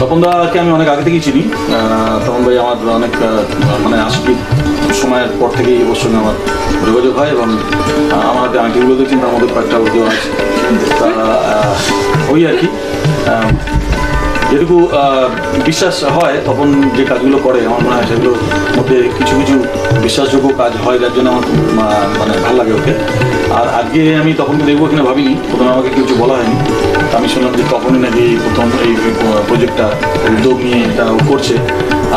তপনদাকে আমি অনেক আগে থেকেই চিনি। তপন ভাই আমার অনেক মানে আশিক সময়ের পর থেকেই ওর সঙ্গে আমার যোগাযোগ হয় এবং আমার হাতে আংটিগুলো দেখছেন তার মধ্যে কয়েকটা ভিডিও আছে। তা ওই আর কি। যেটুকু বিশ্বাস হয় তখন যে কাজগুলো করে, আমার মনে হয় সেগুলোর মধ্যে কিছু কিছু বিশ্বাসযোগ্য কাজ হয়, যার জন্য আমার মানে ভালো লাগে ওকে। আর আজকে আমি তখন দেখব কিনা ভাবিনি, প্রথমে আমাকে কিছু বলা হয়নি। আমি শুনলাম যে তখনই নাকি এই প্রথম এই প্রজেক্টটা উদ্যোগ নিয়ে এটা করছে।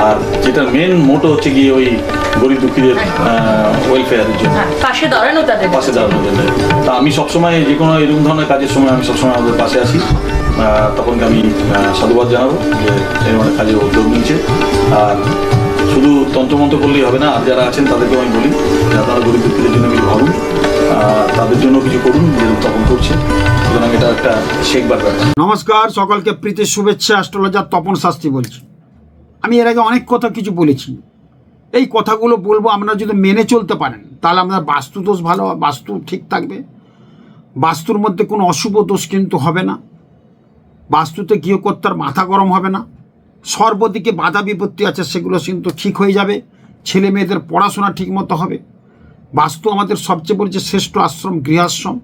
আর যেটা মেন মোটো হচ্ছে গিয়ে ওই গরিব দুঃখীদের ওয়েলফেয়ারের জন্য। হ্যাঁ পাশে দাঁড়ানো তাদের পাশে দাঁড়ানোর জন্য। তা আমি সবসময় যে কোনো এরকম ধরনের কাজের সময় আমি সবসময় আমাদের পাশে আসি তখনকে আমি সাধুবাদ জানাব যে এরকম একটা কাজে উদ্যোগ নিয়েছে। আর শুধু তন্ত্রমন্ত্র করলেই হবে না আর যারা আছেন তাদেরকেও আমি বলি যে আপনারা গরিব ব্যক্তিদের জন্য কিছু ভাবুন। তাদের জন্য কিছু করুন করছে। সুতরাং এটা একটা শেখবার নমস্কার, সকলকে প্রীতির শুভেচ্ছা, অ্যাস্ট্রোলজার তপন শাস্ত্রী বলছি। আমি এর আগে অনেক কথা কিছু বলেছি। এই কথাগুলো বলব আপনারা যদি মেনে চলতে পারেন, তাহলে আপনার বাস্তু দোষ ভালো, বাস্তু ঠিক থাকবে। বাস্তুর মধ্যে কোনো অশুভ দোষ কিন্তু হবে না। বাস্তুতে গৃহকর্তার মাথা গরম হবে না। সর্বদিকে বাধা বিপত্তি আছে, সেগুলো কিন্তু ঠিক হয়ে যাবে। ছেলে মেয়েদের পড়াশোনা ঠিক মতো হবে। বাস্তু আমাদের সবচেয়ে বলছে শ্রেষ্ঠ আশ্রম, গৃহাশ্রম,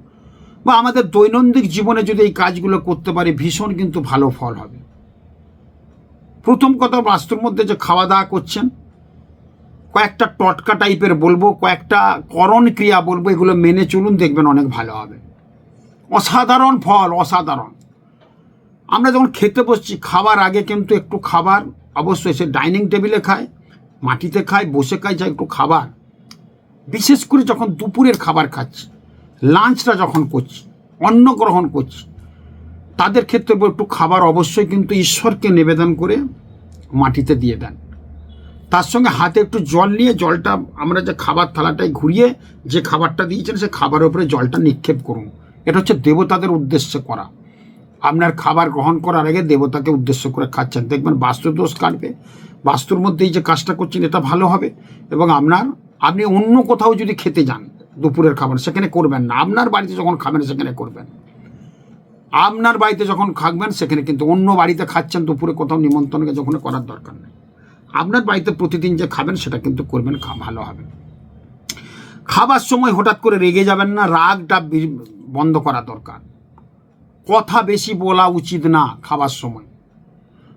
বা আমাদের দৈনন্দিন জীবনে যদি এই কাজগুলো করতে পারি, ভীষণ কিন্তু ভালো ফল হবে। প্রথম কথা, বাস্তুর মধ্যে যে খাওয়া দাওয়া করছেন, কয়েকটা টটকা টাইপের বলব, কয়েকটা করণ ক্রিয়া বলব, এগুলো মেনে চলুন, দেখবেন অনেক ভালো হবে। অসাধারণ ফল, অসাধারণ। আমরা যখন খেতে বসছি, খাবার আগে কিন্তু একটু খাবার, অবশ্যই সে ডাইনিং টেবিলে খায়, মাটিতে খায়, বসে খায়, যা একটু খাবার। বিশেষ করে যখন দুপুরের খাবার খাচ্ছি লাঞ্চটা যখন করছি, অন্ন গ্রহণ করছি, তাদের ক্ষেত্রে একটু খাবার অবশ্যই কিন্তু ঈশ্বরকে নিবেদন করে মাটিতে দিয়ে দেন। তার সঙ্গে হাতে একটু জল নিয়ে জলটা, আমরা যে খাবার থালাটায় ঘুরিয়ে যে খাবারটা দিয়েছেন সে খাবারের উপরে জলটা নিক্ষেপ করুন। এটা হচ্ছে দেবতাদের উদ্দেশ্যে করা। আপনার খাবার গ্রহণ করার আগে দেবতাকে উদ্দেশ্য করে খাচ্ছেন। দেখবেন বাস্তুর দোষ কাটবে। বাস্তুর মধ্যেই যে কাজটা করছেন, এটা ভালো হবে এবং আপনার আপনি অন্য কোথাও যদি খেতে যান দুপুরের খাবার, সেখানে করবেন না। আপনার বাড়িতে যখন খাবেন, সেখানে করবেন। আপনার বাড়িতে যখন খাবেন, সেখানে কিন্তু অন্য বাড়িতে খাচ্ছেন, দুপুরে কোথাও নিমন্ত্রণকে যখন করার দরকার নেই। আপনার বাড়িতে প্রতিদিন যে খাবেন, সেটা কিন্তু করবেন ভালো হবে। খাবার সময় হঠাৎ করে রেগে যাবেন না, রাগটা বন্ধ করা দরকার। কথা বেশি বলা উচিত না খাবার সময়।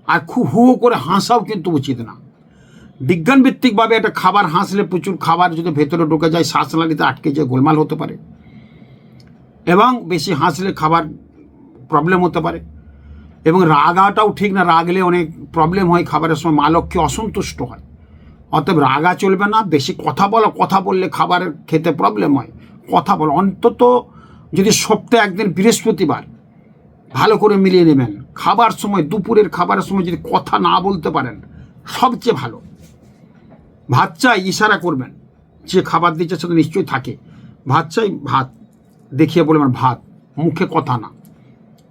আর খুব হু করে হাসাও কিন্তু উচিত না। বিজ্ঞান ভিত্তিকভাবে একটা খাবার হাসলে প্রচুর খাবার যদি ভেতরে ঢুকে যায় শ্বাসনালীতে আটকে যায় গোলমাল হতে পারে। এবং বেশি হাসলে খাবার প্রবলেম হতে পারে। এবং রাগাটাও ঠিক না, রাগলে অনেক প্রবলেম হয় খাবারের সময়, মা লক্ষ্মী অসন্তুষ্ট হয়। অতএব রাগা চলবে না, বেশি কথা বলো, কথা বললে খাবারের খেতে প্রবলেম হয়। কথা বলো, অন্তত যদি সপ্তাহে একদিন বৃহস্পতিবার ভালো করে মিলিয়ে নেবেন। খাবার সময়, দুপুরের খাবারের সময় যদি কথা না বলতে পারেন, সবচেয়ে ভালো। ভাত চাই, ইশারা করবেন। যে খাবার দিচ্ছে সেটা নিশ্চয়ই থাকে। ভাত চাই, ভাত। দেখিয়ে বলবেন ভাত, মুখে কথা না।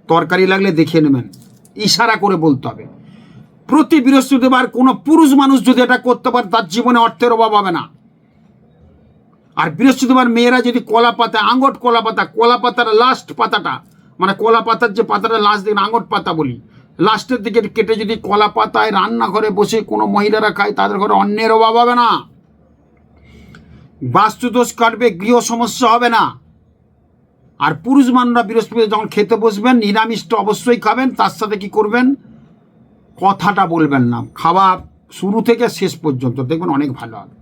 তরকারি লাগলে দেখিয়ে নেবেন। ইশারা করে বলতে হবে। প্রতি বৃহস্পতিবার কোনো পুরুষ মানুষ যদি এটা করতে পারে, তার জীবনে অর্থের অভাব হবে না। আর বৃহস্পতিবার মেয়েরা যদি কলা পাতা, আঙট কলা পাতা, কলা পাতার লাস্ট পাতাটা মানে কলা পাতার যে পাতাটা লাস্ট দিকে আঙট পাতা বলি লাস্টের দিকে কেটে যদি কলা পাতায় রান্নাঘরে বসে কোনো মহিলারা খায়, তাদের ঘরে অন্যের অভাব হবে না। বাস্তুদোষ কাটবে, গৃহ সমস্যা হবে না। আর পুরুষ মানরা বৃহস্পতি যখন খেতে বসবেন নিরামিষটা অবশ্যই খাবেন, তার সাথে কি করবেন? কথাটা বলবেন না। খাওয়া শুরু থেকে শেষ পর্যন্ত, দেখবেন অনেক ভালো হবে।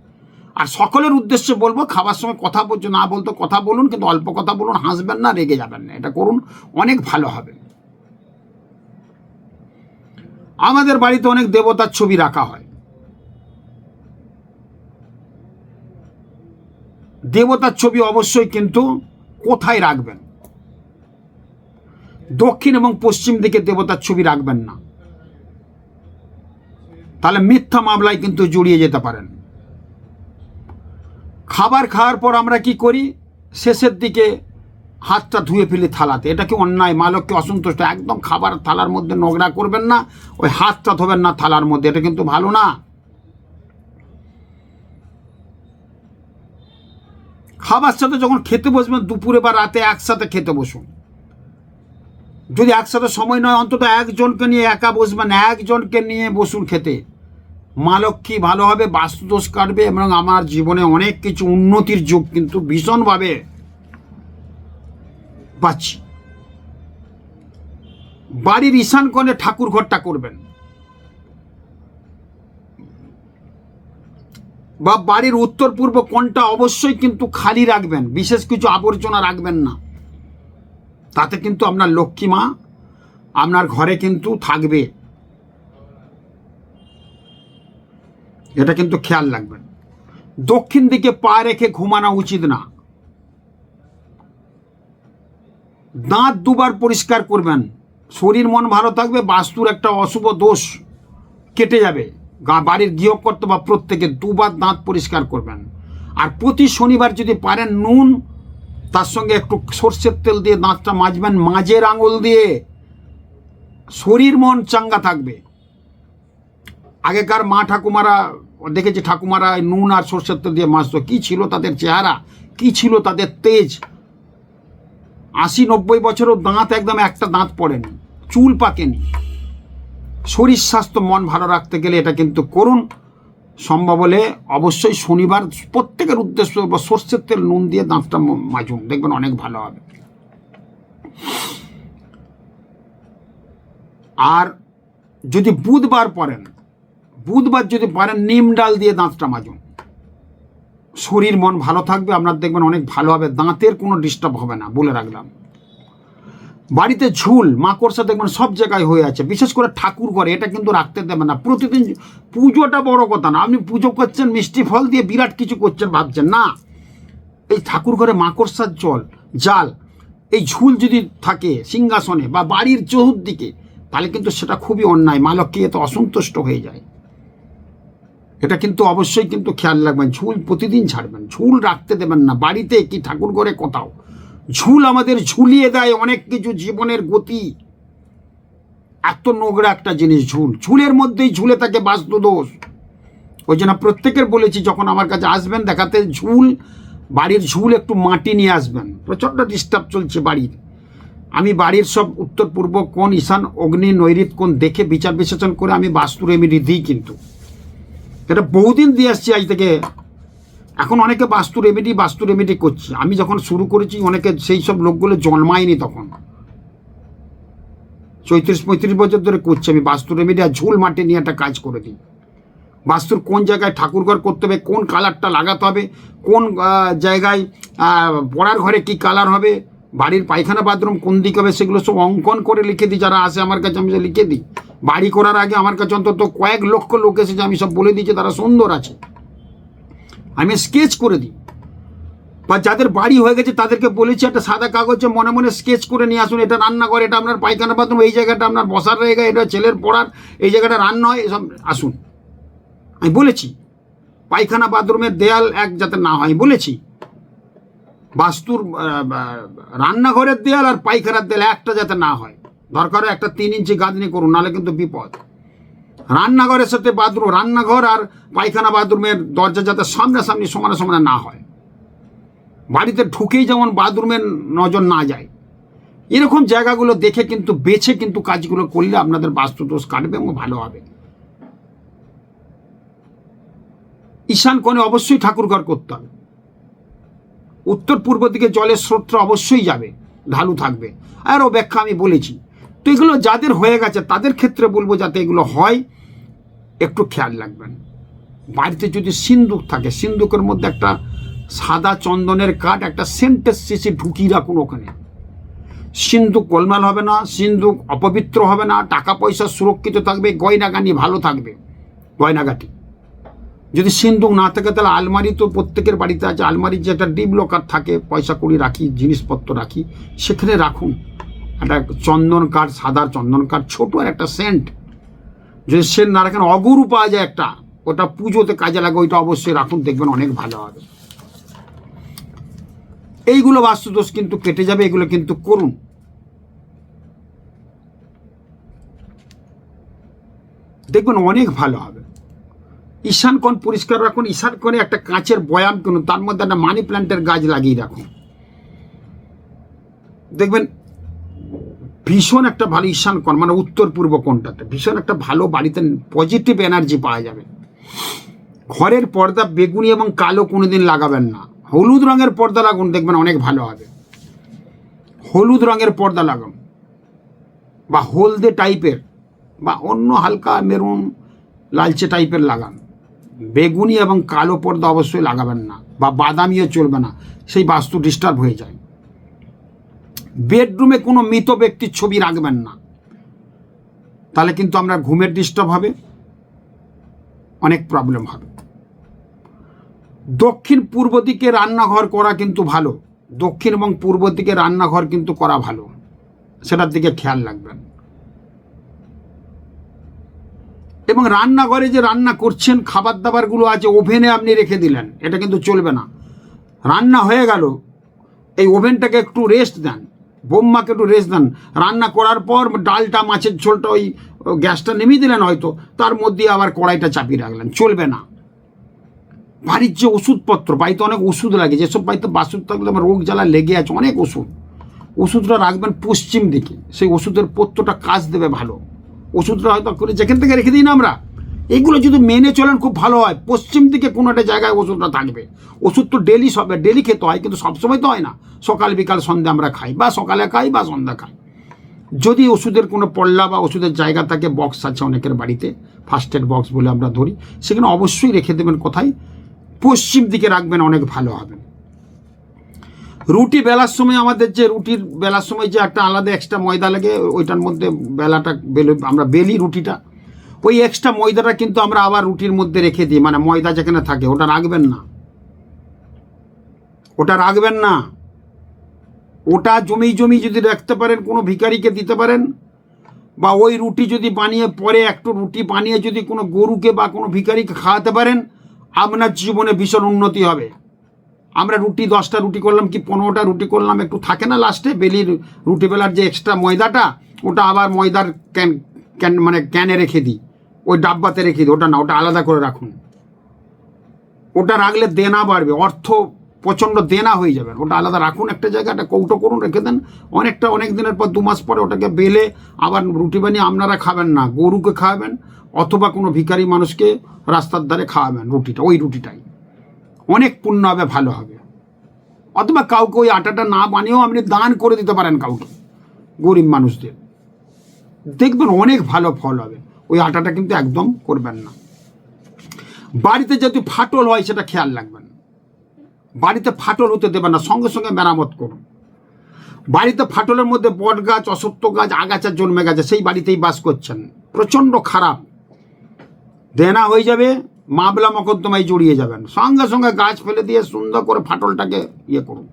আর সকলের উদ্দেশ্যে বলব খাবার সময় কথা বলছো, না বলতো কথা বলুন, কিন্তু অল্প কথা বলুন, হাসবেন না, রেগে যাবেন না। এটা করুন, অনেক ভালো হবে। আমাদের বাড়িতে অনেক দেবতার ছবি রাখা হয়। দেবতার ছবি অবশ্যই কিন্তু কোথায় রাখবেন? দক্ষিণ এবং পশ্চিম দিকে দেবতার ছবি রাখবেন না। তাহলে মিথ্যা মামলায় কিন্তু জড়িয়ে যেতে পারেন। খাবার খাওয়ার পর আমরা কি করি? শেষের দিকে হাতটা ধুয়ে ফেলি থালাতে। এটা কি অন্যায়? মালককে অসন্তুষ্ট? একদম খাবার থালার মধ্যে নোংরা করবেন না, ওই হাতটা ধোবেন না থালার মধ্যে, এটা কিন্তু ভালো না। খাবার সাথে যখন খেতে বসবেন, দুপুরে বা রাতে একসাথে খেতে বসুন। যদি একসাথে সময় নয়, অন্তত একজনকে নিয়ে একা বসবেন, একজনকে নিয়ে বসুন খেতে। মা লক্ষ্মী ভালোভাবে বাস্তুদোষ কাটবে? এবং আমার জীবনে অনেক কিছু উন্নতির যোগ কিন্তু ভীষণভাবে পাচ্ছি বাড়ির ঈশান কোণে ঠাকুর ঘরটা করবেন। বা বাড়ির উত্তর পূর্ব কোণটা অবশ্যই কিন্তু খালি রাখবেন, বিশেষ কিছু আবর্জনা রাখবেন না। তাতে কিন্তু আপনার লক্ষ্মী মা আপনার ঘরে কিন্তু থাকবে। এটা কিন্তু খেয়াল রাখবেন। দক্ষিণ দিকে পা রেখে ঘুমানো উচিত না। দাঁত দুবার পরিষ্কার করবেন। শরীর মন ভালো থাকবে, বাস্তুর একটা অশুভ দোষ কেটে যাবে। বাড়ির গৃহকর্ত বা প্রত্যেকে দুবার দাঁত পরিষ্কার করবেন। আর প্রতি শনিবার যদি পারেন নুন, তার সঙ্গে একটু সর্ষের তেল দিয়ে দাঁতটা মাজবেন, মাঝের আঙুল দিয়ে। শরীর মন চাঙ্গা থাকবে। আগেকার মা ঠাকুমারা, দেখেছি ঠাকুমারা নুন আর সর্ষের তেল দিয়ে মাজতো। কী ছিল তাদের চেহারা? কী ছিল তাদের তেজ? আশি নব্বই বছরও দাঁত একদম একটা দাঁত পড়েনি, চুল পাকেনি। শরীর স্বাস্থ্য মন ভালো রাখতে গেলে এটা কিন্তু করুন। সম্ভব হলে অবশ্যই শনিবার প্রত্যেকের উদ্দেশ্য বা সর্ষের তেল, নুন দিয়ে দাঁতটা মাজুন, দেখবেন অনেক ভালো হবে। আর যদি বুধবার পড়েন, বুধবার যদি পারেন, নিম ডাল দিয়ে দাঁতটা মাজুন। শরীর, মন ভালো থাকবে, আপনার দেখবেন অনেক ভালো হবে, দাঁতের কোনো ডিস্টার্ব হবে না, বলে রাখলাম। বাড়িতে ঝুল, মাকড়সা দেখবেন সব জায়গায় হয়ে আছে, বিশেষ করে ঠাকুর ঘরে, এটা কিন্তু রাখতে দেবে না। প্রতিদিন পুজোটা বড় কথা না, আপনি পুজো করছেন, মিষ্টি ফল দিয়ে বিরাট কিছু করছেন, ভাবছেন, না। এই ঠাকুর ঘরে মাকড়সার জল, জাল, এই ঝুল যদি থাকে সিংহাসনে বা বাড়ির চতুর্দিকে, তাহলে কিন্তু সেটা খুবই অন্যায়, মা এত অসন্তুষ্ট হয়ে যায়। এটা কিন্তু অবশ্যই কিন্তু খেয়াল রাখবেন, ঝুল প্রতিদিন ছাড়বেন, ঝুল রাখতে দেবেন না, বাড়িতে কি ঠাকুর ঘরে কোথাও। ঝুল আমাদের ঝুলিয়ে দেয় অনেক কিছু জীবনের গতি। এত নোংরা একটা জিনিস ঝুল, ঝুলের মধ্যেই ঝুলে থাকে বাস্তু দোষ। ওই জন্য প্রত্যেকের বলেছি, যখন আমার কাছে আসবেন দেখাতে, ঝুল, বাড়ির ঝুল একটু মাটি নিয়ে আসবেন। প্রচণ্ড ডিস্টার্ব চলছে বাড়ির। আমি বাড়ির সব উত্তর পূর্ব কোন ঈশান, অগ্নি নৈরিত কোন দেখে বিচার বিশ্লেষণ করে আমি বাস্তু রেমেডি দিই কিন্তু। এটা বহুদিন দিয়ে আসছি আজ থেকে। এখন অনেকে বাস্তু রেমেডি বাস্তু রেমেডি করছে। আমি যখন শুরু করেছি, অনেকে সেই সব লোকগুলো জন্মায়নি তখন। চৌত্রিশ, পঁয়ত্রিশ বছর ধরে করছি আমি বাস্তু রেমেডি আর ঝুল মাটি নিয়ে একটা কাজ করে দিই। বাস্তুর কোন জায়গায় ঠাকুরঘর করতে হবে, কোন কালারটা লাগাতে হবে, কোন জায়গায় পড়ার ঘরে কি কালার হবে, বাড়ির পায়খানা বাথরুম কোন দিকে হবে, সেগুলো সব অঙ্কন করে লিখে দিই। যারা আসে আমার কাছে, আমি লিখে দিই। বাড়ি করার আগে আমার কাছে অন্তত কয়েক লক্ষ লোক এসেছে, আমি সব বলে দিচ্ছি তারা সুন্দর আছে। আমি স্কেচ করে দিই। বা যাদের বাড়ি হয়ে গেছে, তাদেরকে বলেছি, একটা সাদা কাগজে মনে মনে স্কেচ করে নিয়ে আসুন, এটা রান্নাঘর, এটা আপনার পায়খানা বাথরুম এই জায়গাটা আপনার বসার জায়গা, এটা ছেলের পড়ার, এই জায়গাটা রান্না হয়, এসব আসুন। আমি বলেছি, পায়খানা বাথরুমের দেয়াল এক যাতে না হয় বলেছি। বাস্তুর রান্নাঘরের দেয়াল আর পায়খানার দেয়াল একটা যাতে না হয়। দরকার একটা তিন ইঞ্চি গাঁথনি করুন নাহলে কিন্তু বিপদ। রান্নাঘরের সাথে বাথরুম, রান্নাঘর আর পায়খানা বাথরুমের দরজা যাতে সামনাসামনি সমানে সমানে না হয়। বাড়িতে ঢুকেই যেমন বাথরুমের নজর না যায়। এরকম জায়গাগুলো দেখে কিন্তু, বেছে কিন্তু কাজগুলো করলে আপনাদের বাস্তুদোষ কাটবে এবং ভালো হবে। ঈশান কোণে অবশ্যই ঠাকুরঘর করতে হবে। উত্তর পূর্ব দিকে জলের স্রোতটা অবশ্যই যাবে, ঢালু থাকবে। আরও ব্যাখ্যা আমি বলেছি তো এগুলো যাদের হয়ে গেছে, তাদের ক্ষেত্রে বলব যাতে এগুলো হয়, একটু খেয়াল রাখবেন। বাড়িতে যদি সিন্দুক থাকে, সিন্দুকের মধ্যে একটা সাদা চন্দনের কাঠ, একটা সেন্টের শেষে ঢুকিয়ে রাখুন ওখানে। সিন্দুক গোলমাল হবে না, সিন্দুক অপবিত্র হবে না, টাকা পয়সা সুরক্ষিত থাকবে, গয়নাগানি ভালো থাকবে, গয়নাগাটি। যদি সিন্দুক না থাকে, তাহলে আলমারি তো প্রত্যেকের বাড়িতে আছে, আলমারির যে একটা ডিপ লকার থাকে, পয়সা কড়ি রাখি, জিনিসপত্র রাখি, সেখানে রাখুন। একটা চন্দন কাঠ, সাদা চন্দন কাঠ, ছোট আর একটা সেন্ট। যদি সেন্ট না রাখেন, অগুরু পাওয়া যায় একটা। ওটা পুজোতে কাজে লাগে, ওইটা অবশ্যই রাখুন, দেখবেন অনেক ভালো হবে। এইগুলো বাস্তুদোষ কিন্তু কেটে যাবে, এগুলো কিন্তু করুন। দেখবেন অনেক ভালো হবে। ঈশান কোণ পরিষ্কার রাখুন, ঈশান কোণে একটা কাঁচের বয়াম কিনুন তার মধ্যে একটা মানি প্ল্যান্টের গাছ লাগিয়ে রাখুন। দেখবেন ভীষণ একটা ভালো ঈশান কোণ মানে উত্তর পূর্ব কোণটাতে। ভীষণ একটা ভালো বাড়িতে পজিটিভ এনার্জি পাওয়া যাবে। ঘরের পর্দা বেগুনি এবং কালো কোনোদিন লাগাবেন না। হলুদ রঙের পর্দা লাগুন, দেখবেন অনেক ভালো হবে। হলুদ রঙের পর্দা লাগান বা হলদে টাইপের বা অন্য হালকা মেরুন লালচে টাইপের লাগান। বেগুনি এবং কালো পর্দা অবশ্যই লাগাবেন না, বা বাদামিও চলবে না। সেই বাস্তু ডিস্টার্ব হয়ে যায়। বেডরুমে কোনো মৃত ব্যক্তির ছবি রাখবেন না। তাহলে কিন্তু আমরা ঘুমের ডিস্টার্ব হবে, অনেক প্রবলেম হবে। দক্ষিণ পূর্ব দিকে রান্নাঘর করা কিন্তু ভালো, দক্ষিণ এবং পূর্ব দিকে রান্নাঘর কিন্তু করা ভালো, সেটার দিকে খেয়াল রাখবেন। এবং রান্নাঘরে যে রান্না করছেন খাবার দাবারগুলো আছে ওভেনে আপনি রেখে দিলেন, এটা কিন্তু চলবে না। রান্না হয়ে গেল, এই ওভেনটাকে একটু রেস্ট দেন। বোম্মাকে একটু রেস্ট দেন। রান্না করার পর ডালটা, মাছের ঝোলটা ওই গ্যাসটা নেমিয়ে দিলেন হয়তো, তার মধ্যে আবার কড়াইটা চাপিয়ে রাখলেন। চলবে না। বাড়ির যে ওষুধপত্র, বাড়িতে অনেক ওষুধ লাগে, যেসব বাড়িতে বাসুদ থাকলে আমার রোগ জ্বালা লেগে আছে, অনেক ওষুধ। ওষুধটা রাখবেন পশ্চিম দিকে, সেই ওষুধের পত্রটা কাজ দেবে ভালো। ওষুধটা হয়তো করে যেখান থেকে রেখে দিই না আমরা। এগুলো যদি মেনে চলেন, খুব ভালো হয়। পশ্চিম দিকে কোনো একটা জায়গায় ওষুধটা থাকবে। ওষুধ তো ডেলি সব ডেলি খেতে হয়, কিন্তু সবসময় তো হয় না। সকাল, বিকাল, সন্ধ্যা আমরা খাই, বা সকালে খাই, বা সন্ধ্যা খাই। যদি ওষুধের কোনো পল্লা বা ওষুধের জায়গা থাকে বক্স আছে অনেকের বাড়িতে ফার্স্ট এড বক্স বলে আমরা ধরি, সেখানে অবশ্যই রেখে দেবেন কোথায়? পশ্চিম দিকে রাখবেন, অনেক ভালো হবে। রুটি বেলার সময় আমাদের যে রুটির বেলার সময় যে একটা আলাদা এক্সট্রা ময়দা লাগে, ওইটার মধ্যে বেলাটা বেলে, আমরা বেলি রুটিটা। ওই এক্সট্রা ময়দাটা কিন্তু আমরা আবার রুটির মধ্যে রেখে দিই। মানে ময়দা যেখানে থাকে, ওটা রাখবেন না। ওটা রাখবেন না। ওটা জমি জমি যদি রাখতে পারেন, কোনো ভিখারিকে দিতে পারেন, বা ওই রুটি যদি বানিয়ে পরে একটু রুটি বানিয়ে যদি কোনো গরুকে বা কোনো ভিখারিকে খাওয়াতে পারেন, আপনার জীবনে ভীষণ উন্নতি হবে। আমরা রুটি, দশটা রুটি করলাম কি পনেরোটা রুটি করলাম, একটু থাকে না লাস্টে বেলির রুটি বেলার যে এক্সট্রা ময়দাটা, ওটা আবার ময়দার ক্যান ক্যান মানে ক্যানে রেখে দিই। ওই ডাব্বাতে রেখে দিই, ওটা না, ওটা আলাদা করে রাখুন। ওটা রাখলে দেনা বাড়বে, অর্থ প্রচণ্ড দেনা হয়ে যাবে। ওটা আলাদা রাখুন একটা জায়গায়, একটা কৌটো করুন, রেখে দেন। অনেকটা, অনেক দিনের পর, দু মাস পরে ওটাকে বেলে আবার রুটি বানিয়ে আপনারা খাবেন না, গরুকে খাওয়াবেন অথবা কোনো ভিখারি মানুষকে রাস্তার ধারে খাওয়াবেন রুটিটা, ওই রুটিটাই। অনেক পুণ্য হবে, ভালো হবে। অথবা কাউকে ওই আটাটা না বানিয়েও আপনি দান করে দিতে পারেন কাউকে, গরিব মানুষদের। দেখবেন অনেক ভালো ফল হবে। ওই আটাটা কিন্তু একদম করবেন না। বাড়িতে যদি ফাটল হয় সেটা খেয়াল রাখবেন। বাড়িতে ফাটল হতে দেবেন না, সঙ্গে সঙ্গে মেরামত করুন। বাড়িতে ফাটলের মধ্যে বট গাছ, অসত্য গাছ, আগাছা জন্মে গেছে, সেই বাড়িতেই বাস করছেন। প্রচণ্ড খারাপ। দেনা হয়ে যাবে, মামলা মকদ্দমায় জড়িয়ে যাবেন। সঙ্গে সঙ্গে গাছ ফেলে দিয়ে সুন্দর করে ফাটলটাকে ইয়ে করুন।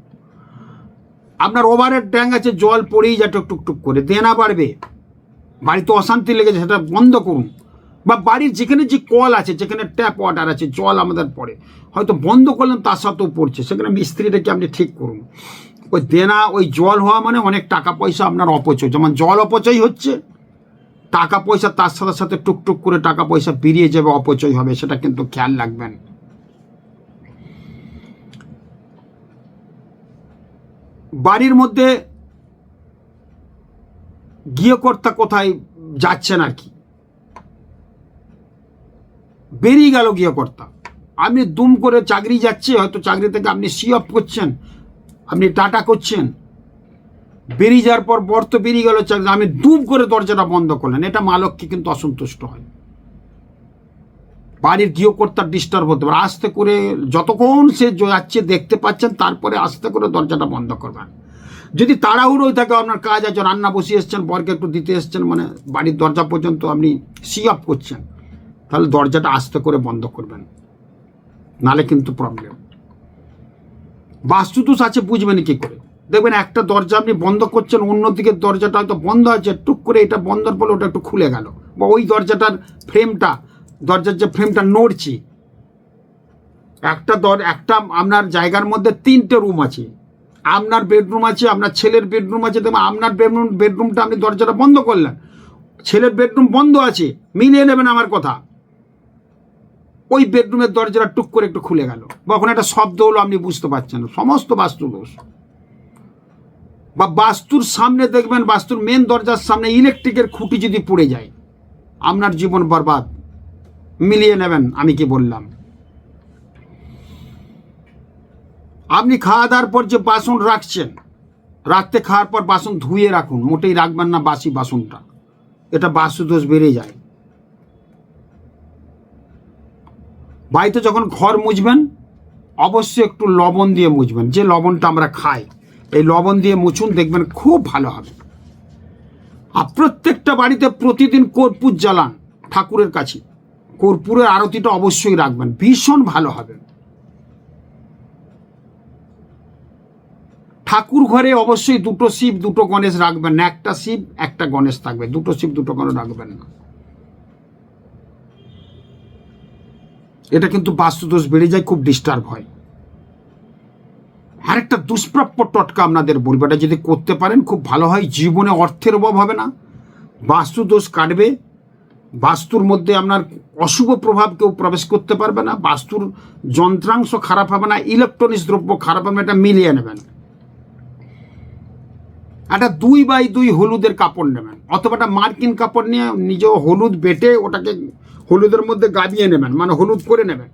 আপনার ওভারের ট্যাঙ্ক আছে, জল পড়েই যায় টুক টুক করে। দেনা বাড়বে। বাড়িতে অশান্তি লেগেছে, সেটা বন্ধ করুন। বা বাড়ির যেখানে যে কল আছে, যেখানে ট্যাপ ওয়াটার আছে, জল আমাদের পড়ে, হয়তো বন্ধ করলেন, তার সাথেও পড়ছে। সেখানে মিস্ত্রিটাকে আপনি ঠিক করুন। ওই দেনা, ওই জল হওয়া মানে অনেক টাকা পয়সা আপনার অপচয়। যেমন জল অপচয় হচ্ছে, টাকা পয়সা তার সাথে সাথে টুকটুক করে টাকা পয়সা বেরিয়ে যাবে, অপচয় হবে, সেটা কিন্তু খেয়াল রাখবেন। বাড়ির মধ্যে গৃহকর্তা কোথায় যাচ্ছেন আর কি? বেরিয়ে গেল গৃহকর্তা। আপনি দুম করে চাকরি যাচ্ছে, হয়তো চাকরি থেকে আপনি সি অফ করছেন, আপনি টাটা করছেন। বেরিয়ে যাওয়ার পর বর তো বেরিয়ে গেল, চাকরি আপনি দুম করে দরজাটা বন্ধ করলেন। এটা মালককে কিন্তু অসন্তুষ্ট হয়। বাড়ির গৃহকর্তার ডিস্টার্ব হতে পারে। আস্তে করে যতক্ষণ সে যাচ্ছে, দেখতে পাচ্ছেন, তারপরে আস্তে করে দরজাটা বন্ধ করবেন। যদি তাড়াহুড়োই থাকে, আপনার কাজ আছে, রান্না বসিয়ে এসছেন, বরকে একটু দিতে এসছেন মানে বাড়ির দরজা পর্যন্ত আপনি সি অফ করছেন, তাহলে দরজাটা আস্তে করে বন্ধ করবেন। নালে কিন্তু প্রবলেম বাস্তুদোষ আছে, বুঝবেন কি করে? দেখবেন একটা দরজা আপনি বন্ধ করছেন অন্যদিকে দরজাটা হয়তো বন্ধ আছে, টুক করে এটা বন্ধর ফলে ওটা একটু খুলে গেল। বা ওই দরজাটার ফ্রেমটা দরজার যে ফ্রেমটা নড়ছি, একটা দর, একটা আপনার জায়গার মধ্যে তিনটে রুম আছে। আপনার বেডরুম আছে, আপনার ছেলের বেডরুম আছে দেখবেন আপনার বেডরুম বেডরুমটা আপনি দরজাটা বন্ধ করলেন। ছেলের বেডরুম বন্ধ আছে, মিলিয়ে নেবেন আমার কথা। ওই বেডরুমের দরজাটা টুক করে একটু খুলে গেল। বা ওখানে একটা শব্দ হলো আপনি বুঝতে পারছেন না। সমস্ত বাস্তু দোষ। বা বাস্তুর সামনে দেখবেন, বাস্তুর মেন দরজার সামনে ইলেকট্রিকের খুঁটি যদি পড়ে যায়, আপনার জীবন বরবাদ। মিলিয়ে নেবেন, আমি কি বললাম? আপনি খাওয়া দাওয়ার পর যে বাসন রাখছেন রাত্রে খাওয়ার পর বাসন ধুয়ে রাখুন, মোটেই রাখবেন না বাসি বাসনটা। এটা বাস্তুদোষ বেড়ে যায়। বাড়িতে যখন ঘর মুছবেন, অবশ্যই একটু লবণ দিয়ে মুছবেন। যে লবণটা আমরা খাই, এই লবণ দিয়ে মুছুন, দেখবেন খুব ভালো হবে। আর প্রত্যেকটা বাড়িতে প্রতিদিন কর্পূর জ্বালান ঠাকুরের কাছে। কর্পূরের আরতিটা অবশ্যই রাখবেন, ভীষণ ভালো হবে। ঠাকুর ঘরে অবশ্যই দুটো শিব দুটো গণেশ রাখবেন না। একটা শিব একটা গণেশ থাকবে। দুটো শিব দুটো গণেশ রাখবেন না। এটা কিন্তু বাস্তুদোষ বেড়ে যায় খুব ডিস্টার্ব হয়। আরেকটা দুষ্প্রাপ্য টটকা আপনাদের বলব এটা যদি করতে পারেন খুব ভালো হয়। জীবনে অর্থের অভাব হবে না। বাস্তুদোষ কাটবে। বাস্তুর মধ্যে আপনার অশুভ প্রভাব কেউ প্রবেশ করতে পারবে না। বাস্তুর যন্ত্রাংশ খারাপ হবে না। ইলেকট্রনিক্স দ্রব্য খারাপ হবে না, এটা মিলিয়ে নেবেন। একটা দুই বাই দুই হলুদের কাপড় নেবেন। অথবা একটা মার্কিন কাপড় নিয়ে নিজেও হলুদ বেটে ওটাকে হলুদের মধ্যে গাবিয়ে নেবেন মানে হলুদ করে নেবেন।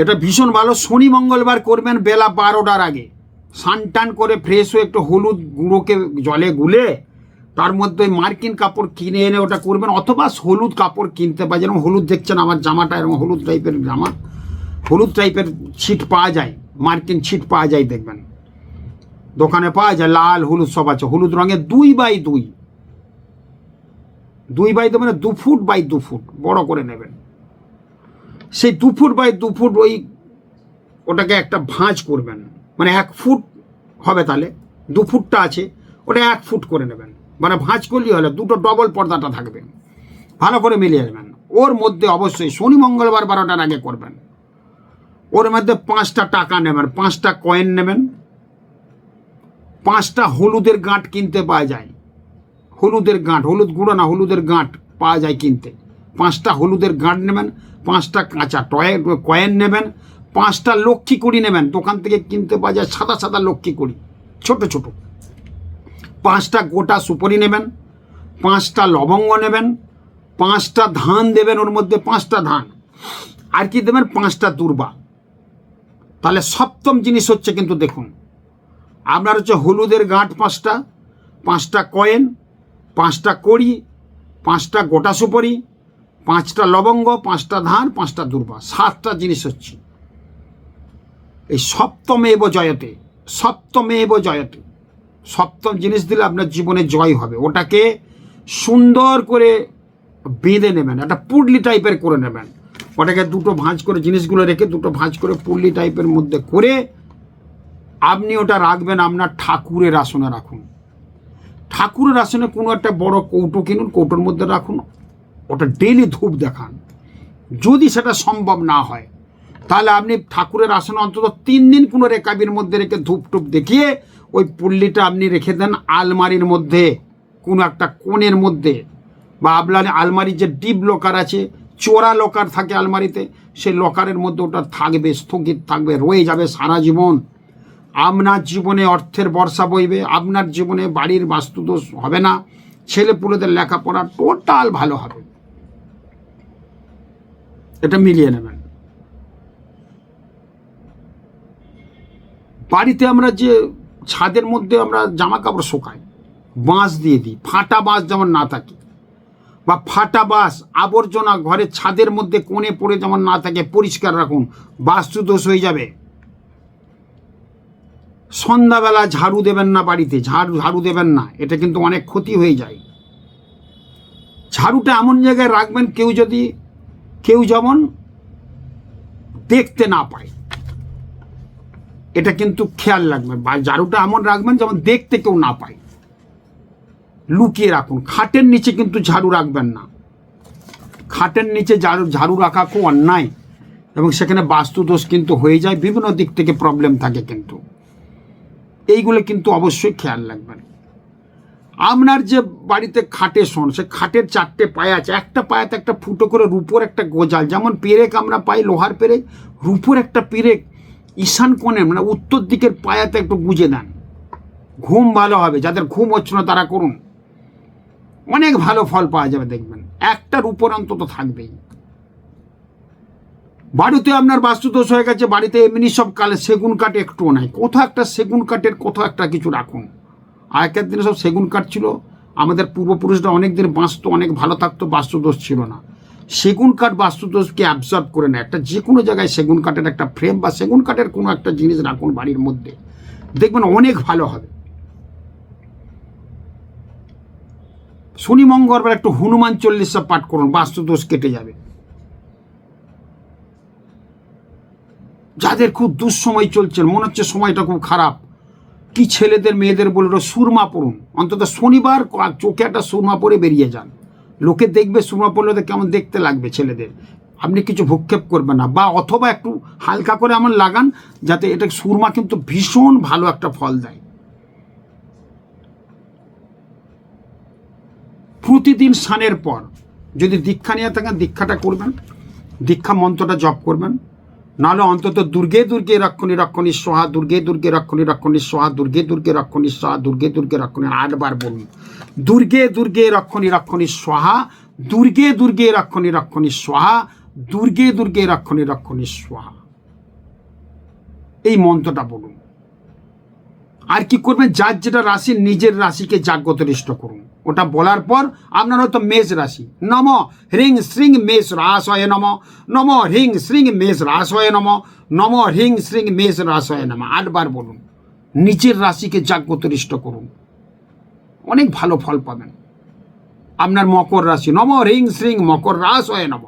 এটা ভীষণ ভালো। শনি মঙ্গলবার করবেন বেলা বারোটার আগে। সান টান করে ফ্রেশ হয়ে একটু হলুদ গুঁড়োকে জলে গুলে তার মধ্যে ওই মার্কিন কাপড় কিনে এনে ওটা করবেন, অথবা হলুদ কাপড় কিনতে পারে যেরকম হলুদ দেখছেন আমার জামাটা, এরকম হলুদ টাইপের জামা। হলুদ টাইপের ছিট পাওয়া যায়, মার্কিন ছিট পাওয়া যায় দেখবেন। দোকানে পাওয়া যায়, লাল, হলুদ সব আছে। হলুদ রঙের দুই বাই দুই। দুই বাই দু মানে দু ফুট বাই দু ফুট, বড় করে নেবেন। সেই দু ফুট বাই দু ফুট ওই ওটাকে একটা ভাঁজ করবেন। মানে এক ফুট হবে তাহলে, দু ফুটটা আছে, ওটা এক ফুট করে নেবেন। মানে ভাঁজ করলেই হলে, দুটো ডবল পর্দাটা থাকবে। ভালো করে মিলিয়ে নেবেন। ওর মধ্যে অবশ্যই শনি, মঙ্গলবার, বারোটার আগে করবেন। ওর মধ্যে পাঁচটা টাকা নেবেন, পাঁচটা কয়েন নেবেন। পাঁচটা হলুদের গাঁট কিনতে পাওয়া যায়। হলুদের গাঁট, হলুদ গুঁড়ো না, হলুদের গাঁট পাওয়া যায় কিনতে। পাঁচটা হলুদের গাঁট নেবেন, পাঁচটা কাঁচা টয়ে, কয়েন নেবেন, পাঁচটা লক্ষ্মী কুড়ি নেবেন, দোকান থেকে কিনতে পাওয়া যায় সাদা সাদা লক্ষ্মী কুড়ি, ছোট ছোট। পাঁচটা গোটা সুপারি নেবেন, পাঁচটা লবঙ্গ নেবেন, পাঁচটা ধান দেবেন, ওর মধ্যে পাঁচটা ধান। আর কি দেবেন? পাঁচটা দুর্বা। তাহলে সপ্তম জিনিস হচ্ছে কিন্তু দেখুন আপনার হচ্ছে হলুদের গাঁট পাঁচটা পাঁচটা কয়েন, পাঁচটা কড়ি, পাঁচটা গোটা সুপারি, পাঁচটা লবঙ্গ, পাঁচটা ধান, পাঁচটা দুর্বা, সাতটা জিনিস হচ্ছে। এই সপ্তমেব জয়তে সপ্তমেব জয়তে, সপ্তম জিনিস দিলে আপনার জীবনে জয় হবে। ওটাকে সুন্দর করে বেঁধে নেবেন, একটা পুডলি টাইপের করে নেবেন। ওটাকে দুটো ভাঁজ করে, জিনিসগুলো রেখে দুটো ভাঁজ করে পুডলি টাইপের মধ্যে করে আপনি ওটা রাখবেন, আপনার ঠাকুরের আসনে রাখুন। ঠাকুরের আসনে কোনো একটা বড় কৌটো কিনুন, কৌটোর মধ্যে রাখুন, ওটা ডেলি ধূপ দেখান। যদি সেটা সম্ভব না হয়, তাহলে আপনি ঠাকুরের আসনে অন্তত তিন দিন কোনো রেকাবির মধ্যে রেখে ধূপ টুপ দেখিয়ে ওই পুল্লিটা আপনি রেখে দেন আলমারির মধ্যে, কোনো একটা কোণের মধ্যে। বা আপনার আলমারির যে ডিপ লকার আছে চোরা লকার থাকে আলমারিতে, সেই লকারের মধ্যে ওটা থাকবে, স্থগিত থাকবে, রয়ে যাবে সারা জীবন। আপনার জীবনে অর্থের বর্ষা বইবে, আপনার জীবনে বাড়ির বাস্তুদোষ হবে না ছেলে পুলেদের লেখাপড়া টোটাল ভালো হবে। এটা মিলিয়ে নেবেন। বাড়িতে আমরা যে ছাদের মধ্যে আমরা জামা কাপড় শুকাই, বাঁশ দিয়ে দিই, ফাটা বাঁশ যেমন না থাকে, বা ফাটা বাঁশ আবর্জনা ঘরের ছাদের মধ্যে কোণে পড়ে যেমন না থাকে, পরিষ্কার রাখুন, বাস্তুদোষ হয়ে যাবে। সন্ধ্যাবেলা ঝাড়ু দেবেন না বাড়িতে, ঝাড়ু ঝাড়ু দেবেন না, এটা কিন্তু অনেক ক্ষতি হয়ে যায়। ঝাড়ুটা এমন জায়গায় রাখবেন, কেউ যদি, কেউ যেমন দেখতে না পায় এটা কিন্তু খেয়াল রাখবেন ঝাড়ুটা এমন রাখবেন যেমন দেখতে কেউ না পায়। লুকিয়ে রাখুন, খাটের নিচে কিন্তু ঝাড়ু রাখবেন না। খাটের নিচে ঝাড়ু ঝাড়ু রাখা খুব অন্যায়, এবং সেখানে বাস্তুদোষ কিন্তু হয়ে যায়, বিভিন্ন দিক থেকে প্রবলেম থাকে কিন্তু। এইগুলো কিন্তু অবশ্যই খেয়াল রাখবেন। আপনার যে বাড়িতে খাটে শোন, সে খাটের চারটে পায়ে আছে, একটা পায়াতে একটা ফুটো করে রূপোর একটা গোজাল, যেমন পেরেক আমরা পাই লোহার পেরেক, রূপোর একটা পেরেক ঈশান কোণে মানে উত্তর দিকের পায়াতে একটু গুঁজে দেন। ঘুম ভালো হবে, যাদের ঘুম হচ্ছে না তারা করুন। অনেক ভালো ফল পাওয়া যাবে দেখবেন। একটা উপর অন্তত থাকবেই। বাড়িতে আপনার বাস্তুদোষ হয়ে গেছে, বাড়িতে এমনি সব কালে সেগুন কাঠ একটুও নাই। কোথাও একটা সেগুন কাঠের কোথাও একটা কিছু রাখুন। আগেকার দিনে সব সেগুন কাঠ ছিল। আমাদের পূর্বপুরুষরা অনেক দিন বাঁচতো, অনেক ভালো থাকতো, বাস্তুদোষ ছিল না। সেগুন কাঠ বাস্তুদোষকে অ্যাবজর্ব করে নেয়। একটা যে কোনো জায়গায় সেগুন কাঠের একটা ফ্রেম বা সেগুন কাঠের কোনো একটা জিনিস রাখুন বাড়ির মধ্যে। দেখবেন অনেক ভালো হবে। শনি মঙ্গলবার একটু হনুমান চল্লিশা পাঠ করুন, বাস্তুদোষ কেটে যাবে। যাদের খুব দুঃসময় চলছে, মনে হচ্ছে সময়টা খুব খারাপ। কি ছেলেদের, মেয়েদের বলে ওরা সুরমা পড়ুন অন্তত শনিবার চোখে একটা সুরমা পরে বেরিয়ে যান। লোকে দেখবে সুরমা পড়লে তো কেমন দেখতে লাগবে ছেলেদের। আপনি কিছু ভূক্ষেপ করবেন না। বা অথবা একটু হালকা করে আমার লাগান যাতে এটা সুরমা কিন্তু ভীষণ ভালো একটা ফল দেয়। প্রতিদিন স্নানের পর যদি দীক্ষা নিয়ে থাকেন, দীক্ষাটা করবেন। দীক্ষা মন্ত্রটা জপ করবেন। নাহলে অন্তত দুর্গে দুর্গে রক্ষণী রক্ষণী সোহা, দুর্গে দুর্গে রক্ষণী রক্ষণী সোহা, দুর্গে দুর্গে রক্ষণী সোহা, দুর্গে দুর্গে রক্ষণী আটবার বলুন। দুর্গে দুর্গে রক্ষণী রক্ষণী সোহা, দুর্গে দুর্গে রক্ষণী রক্ষণী সোহা, দুর্গে দুর্গে রক্ষণী রক্ষণী সোহা। এই মন্ত্রটা বলুন। আর কি করবেন? যার যেটা রাশি, নিজের রাশিকে জাগ্রতরিষ্ট করুন। ওটা বলার পর আপনার হয়তো মেষ রাশি। নম, হ্রিং শ্রিং মেষ রাস হয় নম। নম, হ্রিং শ্রিং মেষ রাস হয় নম। নম, হ্রিং শ্রিং মেষ রাস হয় নম। আটবার বলুন। নিজের রাশিকে জাগ্রতরিষ্ট করুন। অনেক ভালো ফল পাবেন। আপনার মকর রাশি। নম, হ্রিং শ্রিং মকর রাস হয় নম।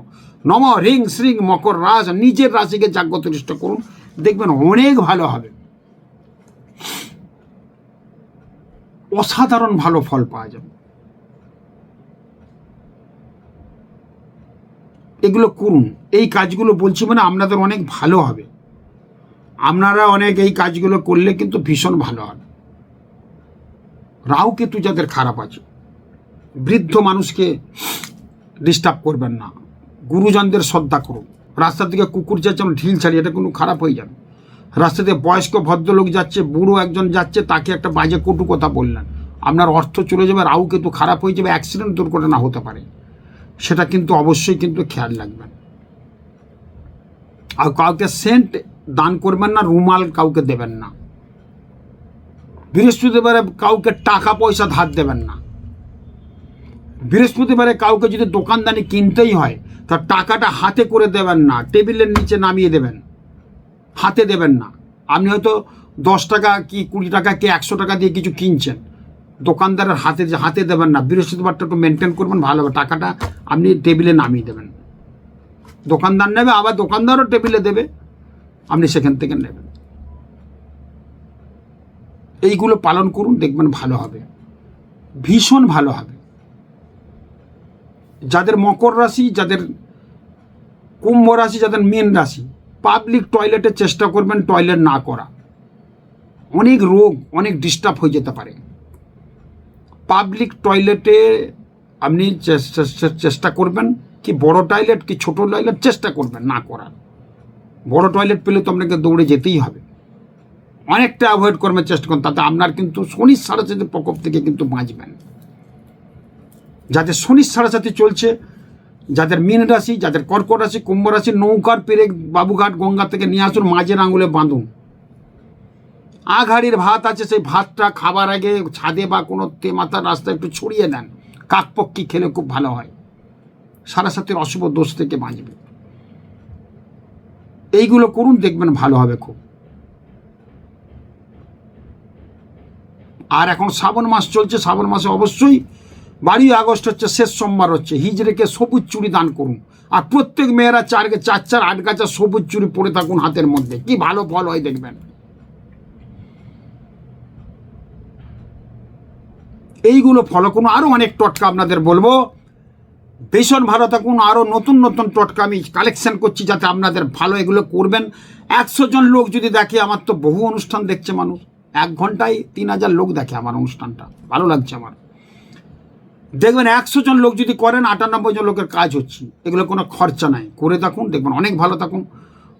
নম, হ্রিং শ্রিং মকর রাস নিজের রাশিকে জাগ্রতরিষ্ট করুন। দেখবেন অনেক ভালো হবে। অসাধারণ ভালো ফল পাওয়া যাবে। এগুলো করুন। এই কাজগুলো বলছি মানে আপনাদের অনেক ভালো হবে। আপনারা অনেক এই কাজগুলো করলে কিন্তু ভীষণ ভালো হবে। রাহু কেতু যাদের খারাপ আছে, বৃদ্ধ মানুষকে ডিস্টার্ব করবেন না। গুরুজনদের শ্রদ্ধা করুন। রাস্তা থেকে কুকুর যাচ্ছে ঢিল ছাড়ি, এটা কোনো খারাপ হয়ে যাবে। রাস্তাতে বয়স্ক ভদ্রলোক যাচ্ছে, বুড়ো একজন যাচ্ছে, তাকে একটা বাজে কটু কথা বললেন। আপনার অর্থ চলে যাবে রাহু কিন্তু খারাপ হয়ে যাবে অ্যাক্সিডেন্ট দুর্ঘটনা হতে পারে। সেটা কিন্তু অবশ্যই কিন্তু খেয়াল রাখবেন। আর কাউকে সেন্ট দান করবেন না, রুমাল কাউকে দেবেন না। বৃহস্পতিবারে কাউকে টাকা, পয়সা ধার দেবেন না। বৃহস্পতিবারে কাউকে যদি দোকানদানি কিনতেই হয় তার টাকাটা হাতে করে দেবেন না, টেবিলের নিচে নামিয়ে দেবেন, হাতে দেবেন না। আপনি হয়তো দশ টাকা কি কুড়ি টাকা কি একশো টাকা দিয়ে কিছু কিনছেন। দোকানদারের হাতে যে হাতে দেবেন না বৃহস্পতিবারটা একটু মেনটেন করবেন ভালো হবে টাকাটা আপনি টেবিলে নামিয়ে দেবেন। দোকানদার নেবে, আবার দোকানদারও টেবিলে দেবে, আপনি সেখান থেকে নেবেন। এইগুলো পালন করুন, দেখবেন ভালো হবে। ভীষণ ভালো হবে। যাদের মকর রাশি, যাদের কুম্ভ রাশি, যাদের মেন রাশি পাবলিক টয়লেটের চেষ্টা করবেন টয়লেট না করা। অনেক রোগ, অনেক ডিস্টার্ব হয়ে যেতে পারে। পাবলিক টয়লেটে আপনি চেষ্টা করবেন, কি বড় টয়লেট কি ছোট টয়লেট চেষ্টা করবেন না করার। বড় টয়লেট পেলে তো আপনাকে দৌড়ে যেতেই হবে। অনেকটা অ্যাভয়েড করবার চেষ্টা করুন তাতে আপনার কিন্তু শনির সাড়ে প্রকোপ থেকে কিন্তু বাঁচবেন। যাদের শনির সাড়ে চলছে, যাদের মীন রাশি, যাদের কর্কট রাশি, কুম্ভ রাশি, নৌকার পেরে বাবুঘাট, গঙ্গা থেকে নিয়ে আসুন, মাঝের আঙুলে বাঁধুন। আঘাড়ির ভাত আছে, সেই ভাতটা খাবার আগে ছাদে বা কোনো তেমাতার রাস্তায় একটু ছড়িয়ে দেন কাকপক্ষী খেলে খুব ভালো হয়। সারা সাথে অশুভ দোষ থেকে বাঁচবে। এইগুলো করুন, দেখবেন ভালো হবে খুব। আর এখন শ্রাবণ মাস চলছে, শ্রাবণ মাসে অবশ্যই বারোই আগস্ট হচ্ছে, শেষ সোমবার হচ্ছে। হিজড়েকে সবুজ চুড়ি দান করুন। আর প্রত্যেক মেয়েরা চার চার চার আট গাছা সবুজ চুড়ি পরে থাকুন হাতের মধ্যে। কি ভালো ফল হয় দেখবেন। এইগুলো ফলো করুন। আরও অনেক টটকা আপনাদের বলব। ভীষণ ভালো থাকুন। আরও নতুন নতুন টটকা আমি কালেকশন করছি যাতে আপনাদের ভালো এগুলো করবেন। একশো জন লোক যদি দেখে, আমার তো বহু অনুষ্ঠান দেখছে মানুষ। এক ঘন্টায় তিন হাজার লোক দেখে আমার অনুষ্ঠানটা। ভালো লাগছে আমার। দেখবেন একশো জন লোক যদি করেন, আটানব্বই জন লোকের কাজ হচ্ছে। এগুলো কোনো খরচা নাই। করে থাকুন, দেখবেন অনেক ভালো থাকুন।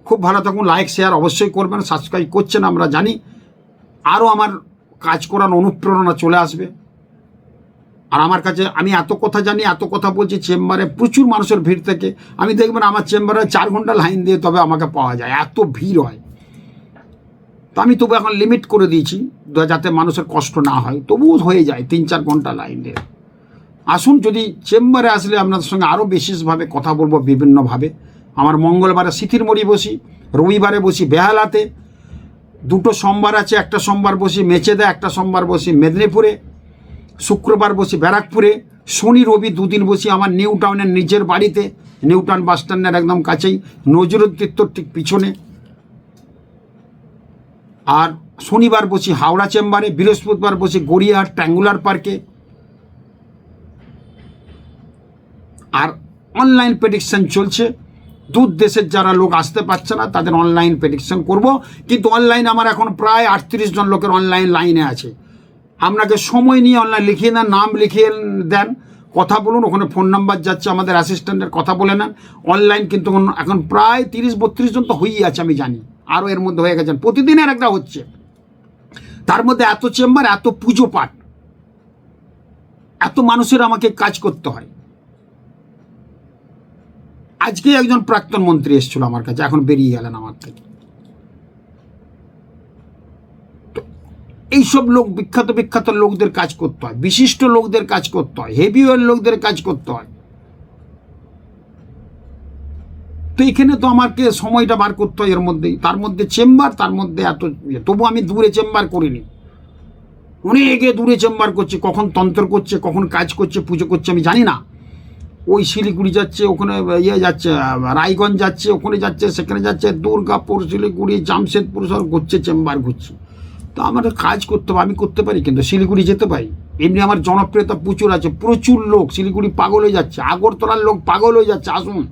খুব ভালো থাকুন। লাইক শেয়ার অবশ্যই করবেন। সাবস্ক্রাইব করছেন আমরা জানি। আরও আমার কাজ করার অনুপ্রেরণা চলে আসবে। আর আমার কাছে আমি এত কথা জানি, এত কথা বলছি, চেম্বারে প্রচুর মানুষের ভিড় থেকে। আমি দেখবেন আমার চেম্বারে চার ঘণ্টা লাইন দিয়ে তবে আমাকে পাওয়া যায়, এত ভিড় হয়। তো আমি তবু এখন লিমিট করে দিয়েছি যাতে মানুষের কষ্ট না হয়। তবুও হয়ে যায়, তিন চার ঘণ্টা লাইন দিয়ে। আসুন, যদি চেম্বারে আসলে আপনাদের সঙ্গে আরও বিশেষভাবে কথা বলব বিভিন্নভাবে। আমার মঙ্গলবারে মরি বসি, রবিবারে বসি বেহালাতে। দুটো সোমবার আছে, একটা সোমবার বসি মেচেদা, একটা সোমবার বসি মেদিনীপুরে। শুক্রবার বসি ব্যারাকপুরে, শনি, রবি দুদিন বসি আমার নিউ টাউনের নিজের বাড়িতে, নিউ টাউন বাস স্ট্যান্ডের একদম কাছেই, নজরুল নজরুদ্দিত্তর ঠিক পিছনে। আর শনিবার বসি হাওড়া চেম্বারে, বৃহস্পতিবার বসি গড়িয়াহাট ট্যাঙ্গুলার পার্কে। আর অনলাইন প্রেডিকশন চলছে। দূর দেশের যারা লোক আসতে পারছে না, তাদের অনলাইন প্রেডিকশন করব। কিন্তু অনলাইন আমার এখন প্রায় আটত্রিশ জন লোকের অনলাইন লাইনে আছে। আপনাকে সময় নিয়ে অনলাইন লিখিয়ে নেন, নাম লিখিয়ে দেন, কথা বলুন, ওখানে ফোন নাম্বার যাচ্ছে, আমাদের অ্যাসিস্ট্যান্টের কথা বলে নেন। অনলাইন কিন্তু এখন প্রায় তিরিশ, বত্রিশ জন তো হয়েই আছে, আমি জানি। আরও এর মধ্যে হয়ে গেছেন। প্রতিদিনের একটা হচ্ছে। তার মধ্যে এত চেম্বার, এত পুজো পাঠ। এত মানুষের আমাকে কাজ করতে হয়। আজকে একজন প্রাক্তন মন্ত্রী এসেছিল আমার কাছে, এখন বেরিয়ে গেলেন আমার থেকে। এইসব লোক বিখ্যাত বিখ্যাত লোকদের কাজ করতে হয়, বিশিষ্ট লোকদের কাজ করতে হয় হেভিওয়ের লোকদের কাজ করতে হয়। তো এখানে তো আমাকে সময়টা বার করতে হয় এর মধ্যেই তার মধ্যে চেম্বার, তার মধ্যে এত ইয়ে। তবু আমি দূরে চেম্বার করিনি। অনেকে দূরে চেম্বার করছে, কখন তন্ত্র করছে, কখন কাজ করছে, পুজো করছে, আমি জানি না। ওই শিলিগুড়ি যাচ্ছে, ওখানে ইয়ে যাচ্ছে, রায়গঞ্জ যাচ্ছে, ওখানে যাচ্ছে, সেখানে যাচ্ছে, দুর্গাপুর, শিলিগুড়ি, জামশেদপুর সব ঘুরছে, চেম্বার ঘুরছে। তো আমার কাজ করতে হবে, আমি করতে পারি, কিন্তু শিলিগুড়ি যেতে পারি। এমনি আমার জনপ্রিয়তা প্রচুর আছে, প্রচুর লোক, শিলিগুড়ি পাগল হয়ে যাচ্ছে, আগরতলার লোক পাগল হয়ে যাচ্ছে, আসুন।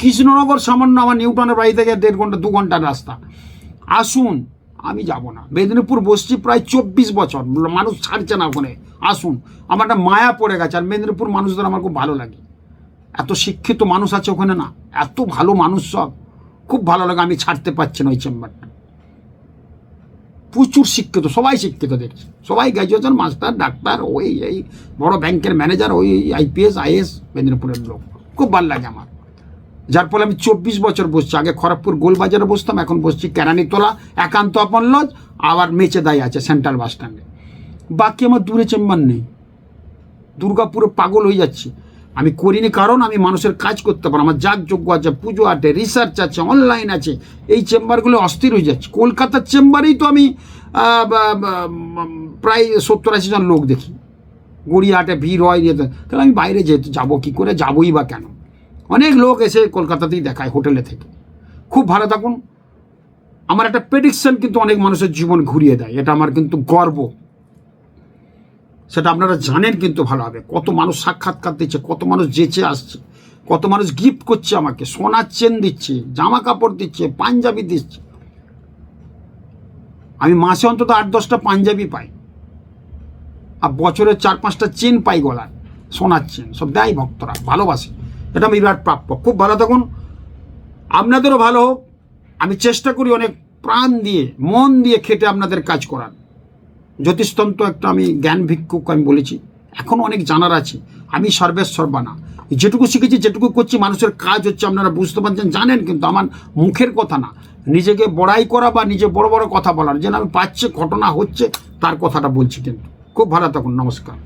কৃষ্ণনগর সামান্য আমার নিউটনের বাড়ি থেকে দেড় ঘণ্টা, দু ঘণ্টার রাস্তা। আসুন, আমি যাব না। মেদিনীপুর বসছি প্রায় চব্বিশ বছর, মানুষ ছাড়ছে না ওখানে, আসুন। আমার একটা মায়া পড়ে গেছে, আর মেদিনীপুর মানুষদের আমার খুব ভালো লাগে। এত শিক্ষিত মানুষ আছে ওখানে না, এত ভালো মানুষ সব, খুব ভালো লাগে, আমি ছাড়তে পারছি না ওই চেম্বারটা। প্রচুর শিক্ষিত, সবাই শিক্ষিত দেখছি। সবাই গ্র্যাজুয়েশন মাস্টার ডাক্তার ওই, এই বড় ব্যাংকের ম্যানেজার ওই আইপিএস আইএস মেদিনীপুরের লোক। খুব ভালো লাগে আমার। যার ফলে আমি চব্বিশ বছর বসছি। আগে খড়গপুর গোলবাজারে বসতাম, এখন বসছি কেরানিতলা, একান্ত আপন লজ, আবার মেচেদাই আছে সেন্ট্রাল বাস স্ট্যান্ডে বাকি আমার দূরে চেম্বার নেই। দুর্গাপুরে পাগল হয়ে যাচ্ছি। আমি করিনি কারণ আমি মানুষের কাজ করতে পারো আমার যাগযোগ্য আছে, পুজো আছে রিসার্চ আছে অনলাইন আছে। এই চেম্বারগুলো অস্থির হয়ে যাচ্ছে। কলকাতার চেম্বারেই তো আমি প্রায় সত্তর আশি জন লোক দেখি। গড়িয়াহাটে ভিড় হয় ইয়েতে। তাহলে আমি বাইরে যেতে যাব কী করে? যাবোই বা কেন? অনেক লোক এসে কলকাতাতেই দেখায় হোটেলে থেকে। খুব ভালো থাকুন। আমার একটা প্রেডিকশন কিন্তু অনেক মানুষের জীবন ঘুরিয়ে দেয়। এটা আমার কিন্তু গর্ব। সেটা আপনারা জানেন কিন্তু ভালো হবে কত মানুষ সাক্ষাৎকার দিচ্ছে, কত মানুষ যেচে আসছে, কত মানুষ গিফট করছে আমাকে সোনার চেন দিচ্ছে জামা কাপড় দিচ্ছে, পাঞ্জাবি দিচ্ছে। আমি মাসে অন্তত আট, দশটা পাঞ্জাবি পাই। আর বছরে চার, পাঁচটা চেন পাই গলার সোনার চেন সব দেয় ভক্তরা, ভালোবাসে। এটা আমি বিরাট প্রাপ্য। খুব ভালো থাকুন। আপনাদেরও ভালো আমি চেষ্টা করি অনেক প্রাণ দিয়ে, মন দিয়ে খেটে আপনাদের কাজ করার। জ্যোতিষতন্ত্র একটা আমি জ্ঞান ভিক্ষুক আমি বলেছি। এখন অনেক জানার আছে। আমি সর্বেশ সর্বানা যেটুকু শিখেছি, যেটুকু করছি, মানুষের কাজ হচ্ছে, আপনারা বুঝতে পারছেন, জানেন কিন্তু আমার মুখের কথা না। নিজেকে বড়াই করা বা নিজে বড় বড় কথা বলার। যেন আমি পাচ্ছে, ঘটনা হচ্ছে, তার কথাটা বলছি কিন্তু। খুব ভালো থাকুন, নমস্কার।